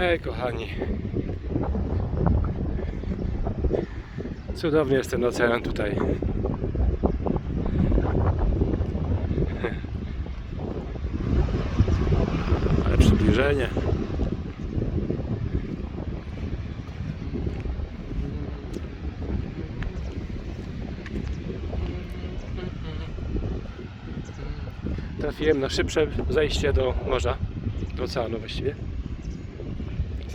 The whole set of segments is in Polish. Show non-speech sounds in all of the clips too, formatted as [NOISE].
Ej, kochani. Cudownie jest ten ocean tutaj. [LAUGHS] Ale przybliżenie. Trafiłem na szybsze zejście do morza, do oceanu właściwie.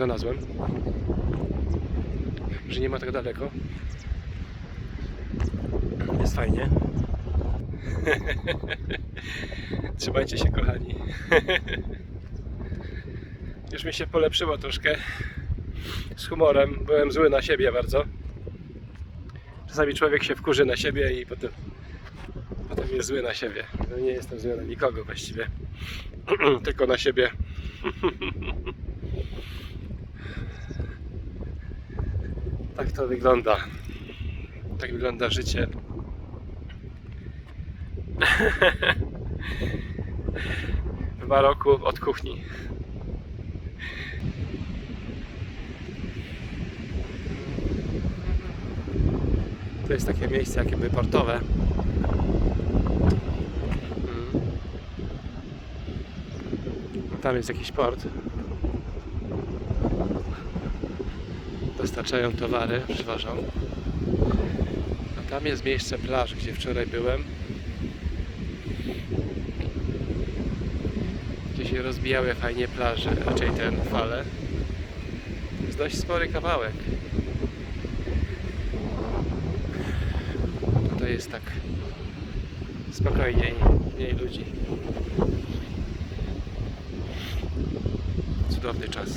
Znalazłem, że nie ma tak daleko. Jest fajnie. [LAUGHS] Trzymajcie się, kochani. [LAUGHS] Już mi się polepszyło troszkę. Z humorem. Byłem zły na siebie bardzo. Czasami człowiek się wkurzy na siebie i potem, potem jest zły na siebie. No nie jestem zły na nikogo właściwie. [CLEARS THROAT] Tylko na siebie. [LAUGHS] Tak to wygląda. Tak wygląda życie. [LAUGHS] W Maroku od kuchni. To jest takie miejsce jakby portowe. Mm. Tam jest jakiś port. Dostarczają towary, przywożą. A tam jest miejsce plaż, gdzie wczoraj byłem. Gdzie się rozbijały fajnie plaże, raczej ten fale. Jest dość spory kawałek. Tutaj jest tak spokojniej, mniej ludzi. Cudowny czas.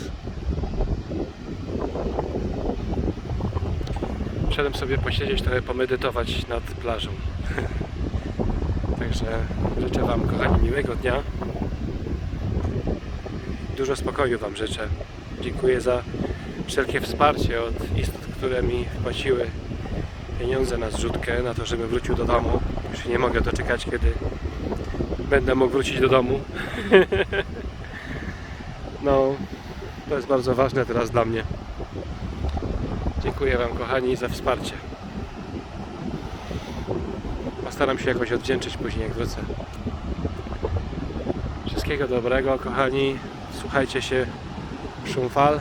Wszedłem sobie posiedzieć, trochę pomedytować nad plażą. [LAUGHS] Także życzę Wam, kochani, miłego dnia. Dużo spokoju Wam życzę. Dziękuję za wszelkie wsparcie od istot, które mi wpłaciły pieniądze na zrzutkę, na to, żebym wrócił do domu. Już nie mogę doczekać, kiedy będę mógł wrócić do domu. [LAUGHS] No, to jest bardzo ważne teraz dla mnie. Dziękuję Wam, kochani, za wsparcie. Postaram się jakoś odwdzięczyć później, jak wrócę. Wszystkiego dobrego, kochani. Słuchajcie się szum fal.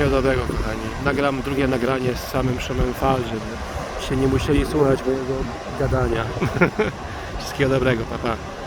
Wszystkiego dobrego, kochani. Nagram drugie nagranie z samym szumem fal, żeby się nie musieli słuchać mojego gadania. [LAUGHS] Wszystkiego dobrego, papa. Pa.